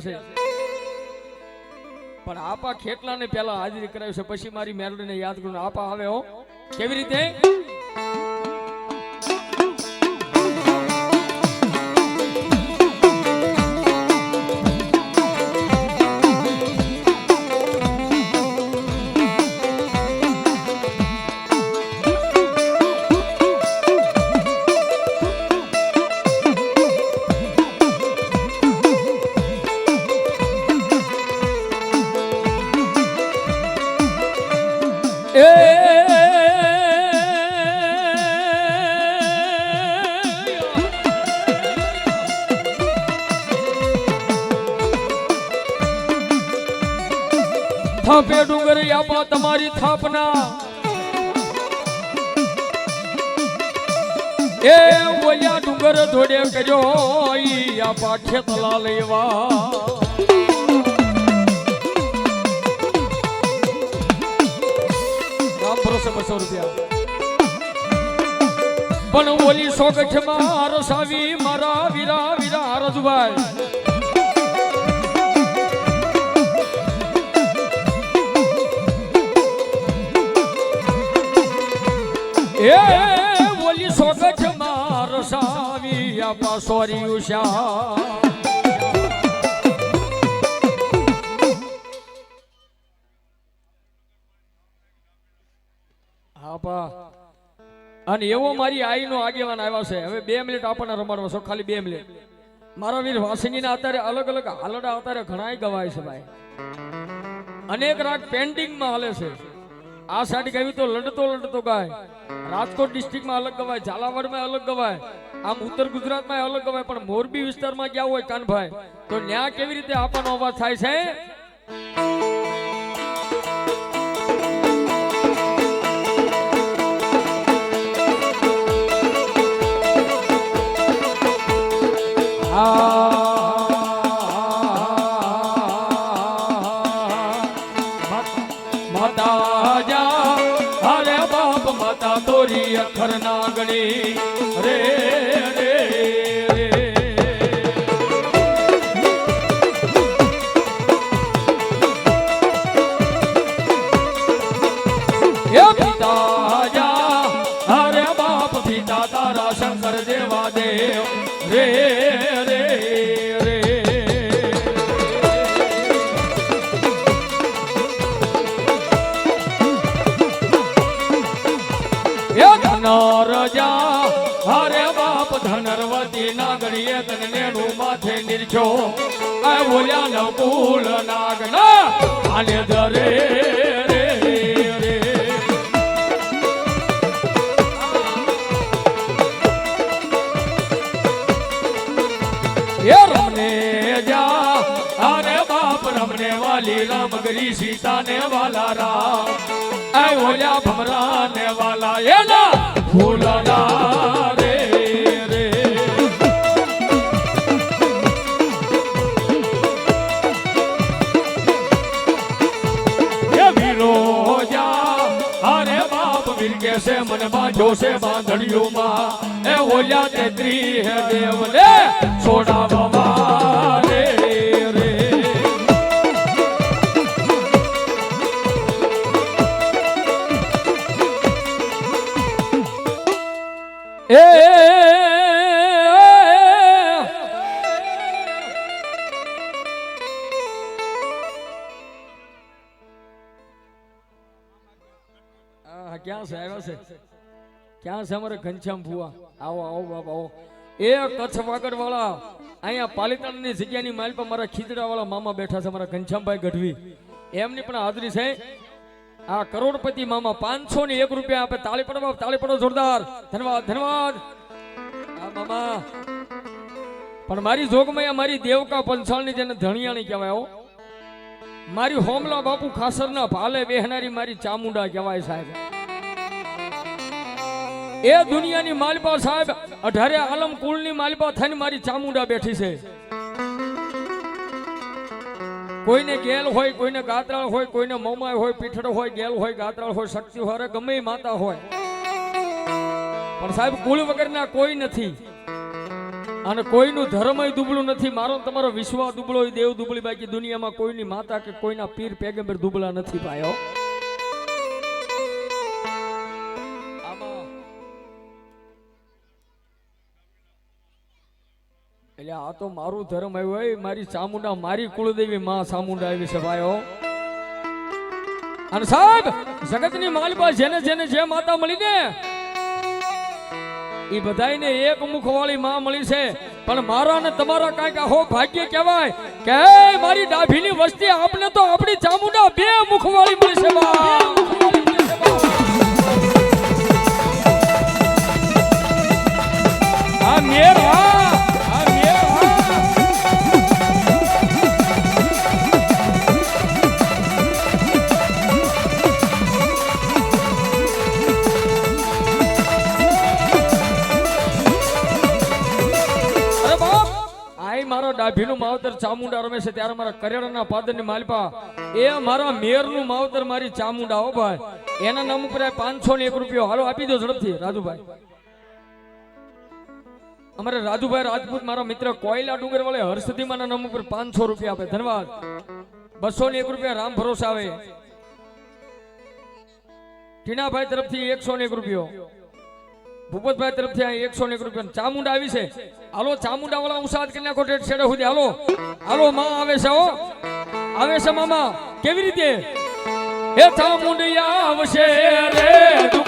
છે. પણ આપા ખેટલાને પહેલા હાજરી કરાવી છે. પછી મારી મેલડીને યાદ કરું આપા આવે હો. કેવી રીતે? થાપે ડુંગરી આપા તમારી થાપના. એ ઓયા ડુંગર ધોડે કર્યો ઈ આપા ખેતલા લેવા. બસો રૂપિયા. પણ ઓલી સોગઠમાં રસાવી મારા વીરા વીરા, રજભાઈ. ઉષા આપા અને એવો મારી આઈનો આગેવાન આવ્યા છે. હવે બે મિનિટ આપણને રમાડવા છો. ખાલી બે મિનિટ. મારા વીર વાસંગીના અત્યારે અલગ અલગ હાલડા અત્યારે ઘણાય ગવાય છે, ભાઈ. અનેક રાગ પેન્ટિંગમાં હાલે છે. આ સાઈડ ગાવી તો લડતો લડતો ગાય. રાજકોટ ડિસ્ટ્રિક્ટમાં અલગ ગવાય, ઝાલાવાડમાં અલગ ગવાય, આમ ઉત્તર ગુજરાતમાં અલગ ગવાય, પણ મોરબી વિસ્તારમાં ગયા હોય કાનભાઈ, તો ન્યા કેવી રીતે આપવાનો અવાજ થાય છે? માતા જા અરે બાપ માતા તોરી અખર નાગણી. રે રે રે. ધનરવતી નાગણીએ તને નું માથે નિરખ્યો આ બોલ્યા ન કુલ નાગના. આને ધરે સીતા ને વાલા રામ. ભમરા ને વાલા એના. ફૂલડા બાપ કે છે મને બાંધો છે બાંધણીઓમાં. એ ઓલ્યા તેત્રી હે દેવ ને છોડાવવા આ ક્યાં છે આવ્યા છે ક્યાં છે અમારે ઘનશ્યામ ફુવા આવો આવો, બાપ, આવો. એ કચ્છ વાગડ વાળા અહીંયા પાલિતાણાની જગ્યાની માલ પર મારા ખીચડા વાળા મામા બેઠા છે, મારા ઘનશ્યામભાઈ ગઢવી. એમની પણ હાજરી છે. આ કરોડપતિ મામા પાંચસો ને એક રૂપિયા આપે. તાળી પડો તાળી પડો, જોરદાર. ધન્યવાદ ધન્યવાદ. આ મામા. પણ મારી જોગમૈયા મારી દેવકા પંચાળની જેને ધણિયાણી કહેવાય, હો. મારી હોમલા બાપુ ખાસરના ભાલે બેહનારી મારી ચામુંડા કહેવાય, સાહેબ. એ દુનિયાની માલપા સાહેબ, અઢારે આલમ કુળની માલપા થઈને મારી ચામુંડા બેઠી છે. કોઈને ગેલ હોય, કોઈને ગાતરાળ હોય, કોઈને મોમાય હોય, પીઠળ હોય, ગેલ હોય, ગાતરાળ હોય, શક્તિ હોય ગમે માતા હોય. પણ સાહેબ, કુળ વગરના કોઈ નથી. અને કોઈનું ધર્મય દુબળું નથી. મારો તમારો વિશ્વા દુબળો દેવ દુબળી બાકી દુનિયામાં કોઈની માતા કે કોઈના પીર, પેગંબર દુબળા નથી ભાઈઓ આ તો મારું ધર્મ આવ્યું હોય મારી ચામુંડા મારી કુળદેવી માં ચામુંડા આવી છે ભાઈઓ. અને સાહેબ, જગતની માલિકા જેને જેને જે માતા મળી ને એ બધાને એક મુખ વાળી માં મળી છે. પણ મારા ને તમારા કાંઈક આહો ભાગ્ય કહેવાય કે મારી ડાભીની વસ્તી આપને તો આપણી ચામુંડા બે મુખ વાળી મળી છે આય મારો ડાભીનું માવતર ચામુંડા રમે છે, ત્યારે મારા કરેડાના પાદરની માલપા. એ મારા મેયરનું માવતર મારી ચામુંડા, હો ભાઈ. એના નામ ઉપર પાંચસો ને એક રૂપિયો. હાલો, આપી દો ઝડપથી, રાજુભાઈ. અમારે રાજુભાઈ રાજપૂત, મારા મિત્ર કોયલા ડુંગર વાળે હર્ષદીમાના નામ ઉપર પાંચસો રૂપિયા આપે. ધન્યવાદ. બસો ને એક રૂપિયા રામ ભરોસા આવે. ટીનાભાઈ તરફથી એકસો ને એક રૂપિયો. ભૂપતભાઈ તરફથી આ એકસો એક રૂપિયા ચામુંડા આવી છે. હાલો ચામુંડા વાળા ઉસાદ કરી નાખો ઠેઠ છેડે સુધી. હાલો. હાલો, માં આવે છે, હો. આવે છે, મામા. કેવી રીતે? હે ચામુંડિયા આવશે રે